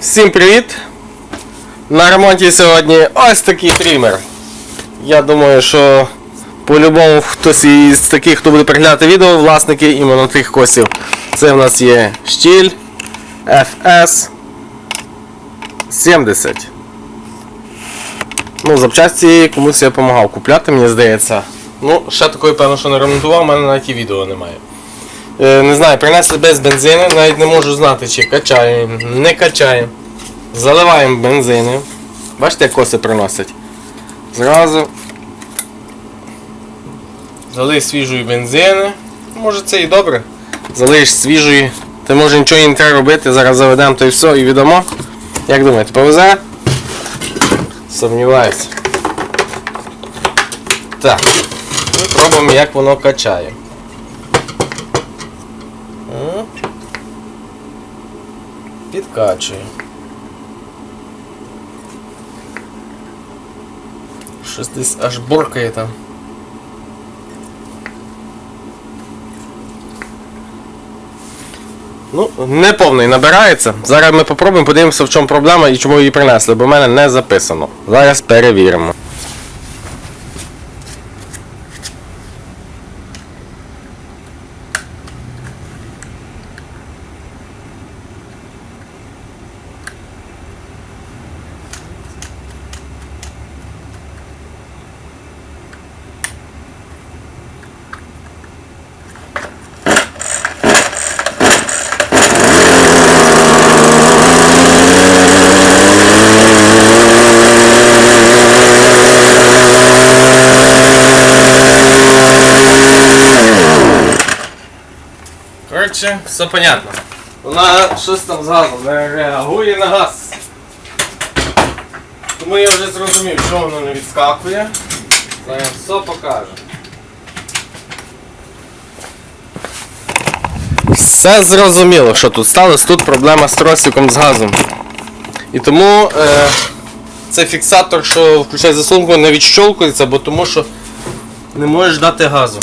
Всім привіт! На ремонті сьогодні ось такий трімер. Я думаю, що по-любому хтось із таких, хто буде переглядати відео, власники іменно тих косів. Це в нас є штіль FS 70. Ну, запчасті комусь я допомагав купляти, мені здається. Ну, ще такої, певно, що не ремонтував, у мене навіть і відео немає. Е, не знаю, принесли без бензину, навіть не можу знати, чи качає, не качає. Заливаємо бензини. Бачите, як коси приносять. Зразу. Залий свіжої бензини. Може це і добре. Залиєш свіжої. Ти може нічого не треба робити, зараз заведемо то і все і відомо. Як думаєте, повезе? Сумніваюся. Так. Ми пробуємо, як воно качає. Щось десь аж боркає там. Ну, не повний набирається. Зараз ми попробуємо, подивимося, в чому проблема і чому її принесли, бо в мене не записано. Зараз перевіримо. Коротше, все понятно. Вона щось там з газом не реагує на газ. Тому я вже зрозумів, що воно не відскакує. Зараз все покажу. Все зрозуміло, що тут сталося. Тут проблема з тросиком з газом. І тому е, цей фіксатор, що включає заслонку, не відщолкується, бо тому що не можеш дати газу.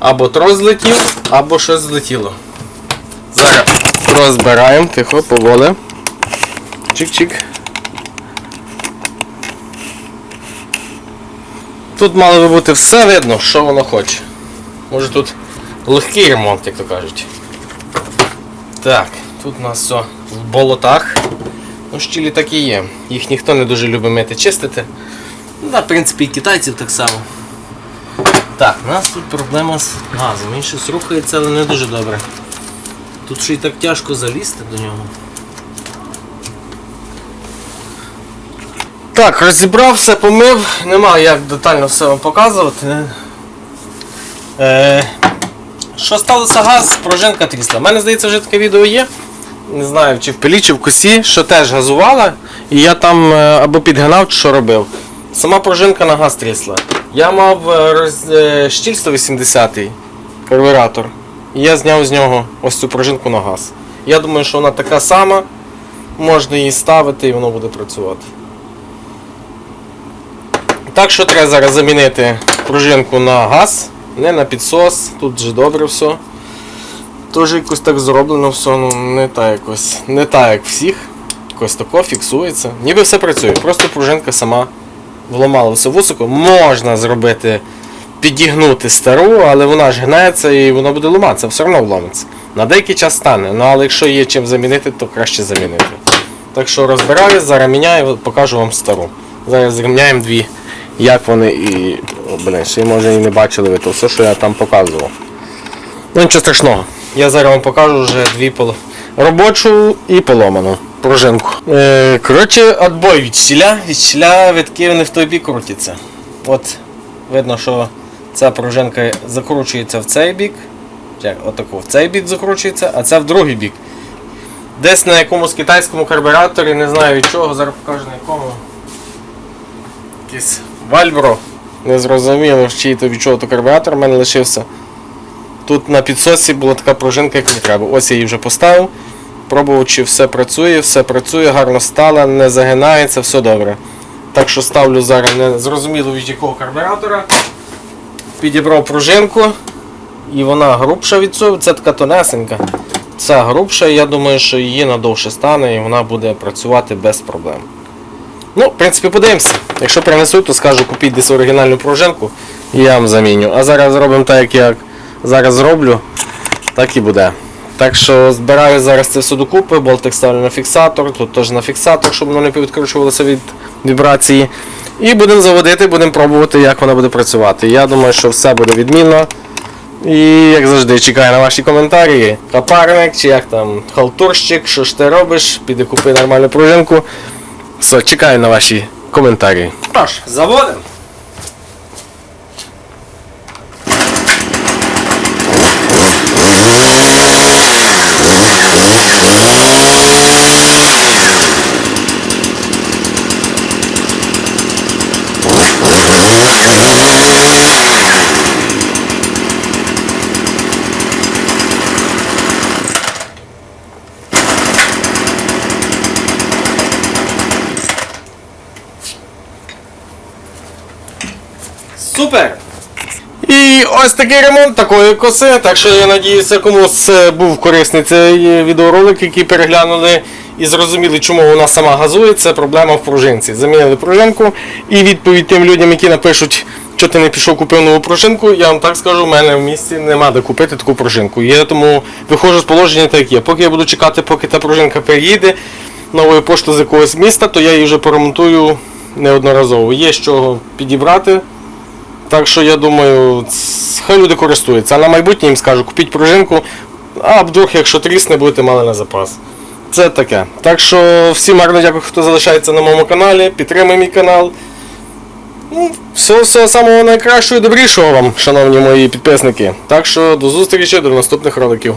Або трос злетів, або щось злетіло. Зараз розбираємо, тихо, поволі. Чик-чик. Тут мало би бути все видно, що воно хоче. Може тут легкий ремонт, як то кажуть. Так, тут у нас все в болотах. Ну, щілі так і є. Їх ніхто не дуже любить мити, чистити. Ну, да, в принципі, і китайців так само. Так, у нас тут проблема з газом. Він щось рухається, але не дуже добре. Тут ще й так тяжко залізти до нього. Так, розібрав все, помив, нема як детально все вам показувати. Е, що сталося газ, пружинка трісла. У мене здається, вже таке відео є. Не знаю, чи в пилі, чи в косі, що теж газувала, і я там е, або підгинав, чи що робив. Сама пружинка на газ трісла. Я мав е, роз... штіль 180 карбюратор. І я зняв з нього ось цю пружинку на газ. Я думаю, що вона така сама, можна її ставити і воно буде працювати. Так що треба зараз замінити пружинку на газ, не на підсос, тут же добре все. Теж якось так зроблено все, ну не так якось. Не так як всіх. Якось тако фіксується. Ніби все працює, просто пружинка сама вломала все вусико. Можна зробити, підігнути стару, але вона ж гнеться і воно буде ламатися, все одно вломиться. На деякий час стане, ну але якщо є чим замінити, то краще замінити. Так що розбираю, зараз міняю, покажу вам стару. Зараз зрівняємо дві, як вони і. Блин, ще може і не бачили ви то все, що я там показував. Ну нічого страшного. Я зараз вам покажу вже дві поло... робочу і поломану пружинку. Е, коротше, отбой від щіля. Від щіля витки вони в той бік крутяться. От видно, що ця пружинка закручується в цей бік. Отаку в цей бік закручується, а ця в другий бік. Десь на якомусь китайському карбюраторі, не знаю від чого, зараз покажу на якому. Якийсь Вальбро. Не зрозуміло, чий то від чого то карбюратор в мене лишився. Тут на підсосі була така пружинка, як мені треба. Ось я її вже поставив. Пробував, чи все працює, все працює, гарно стала, не загинається, все добре. Так що ставлю зараз не зрозуміло від якого карбюратора. Підібрав пружинку. І вона грубша від цього, це така тонесенька. Ця грубша, я думаю, що її надовше стане і вона буде працювати без проблем. Ну, в принципі, подивимося. Якщо принесуть, то скажу, купіть десь оригінальну пружинку і я вам заміню. А зараз зробимо так, як я зараз зроблю, так і буде. Так що збираю зараз це все докупи, болтик ставлю на фіксатор, тут теж на фіксатор, щоб воно не відкручувалося від вібрації. І будемо заводити, будемо пробувати, як вона буде працювати. Я думаю, що все буде відмінно. І як завжди чекаю на ваші коментарі. Капарник, чи як там халтурщик, що ж ти робиш, піди купи нормальну пружинку. Все, чекаю на ваші коментарі. Що ж, заводимо. Супер! І ось такий ремонт такої коси. Так що я надіюся, комусь був корисний цей відеоролик, який переглянули і зрозуміли, чому вона сама газує. Це проблема в пружинці. Замінили пружинку. І відповідь тим людям, які напишуть, що ти не пішов купив нову пружинку, я вам так скажу, в мене в місті нема де купити таку пружинку. Я тому виходжу з положення так як є. Поки я буду чекати, поки та пружинка приїде новою поштою з якогось міста, то я її вже поремонтую неодноразово. Є з чого підібрати. Так що я думаю, хай люди користуються. А на майбутнє їм скажу, купіть пружинку, а вдруг, якщо трісне, будете мали на запас. Це таке. Так що всім гарно дякую, хто залишається на моєму каналі, підтримує мій канал. Ну, всього, всього самого найкращого і добрішого вам, шановні мої підписники. Так що до зустрічі до наступних роликів.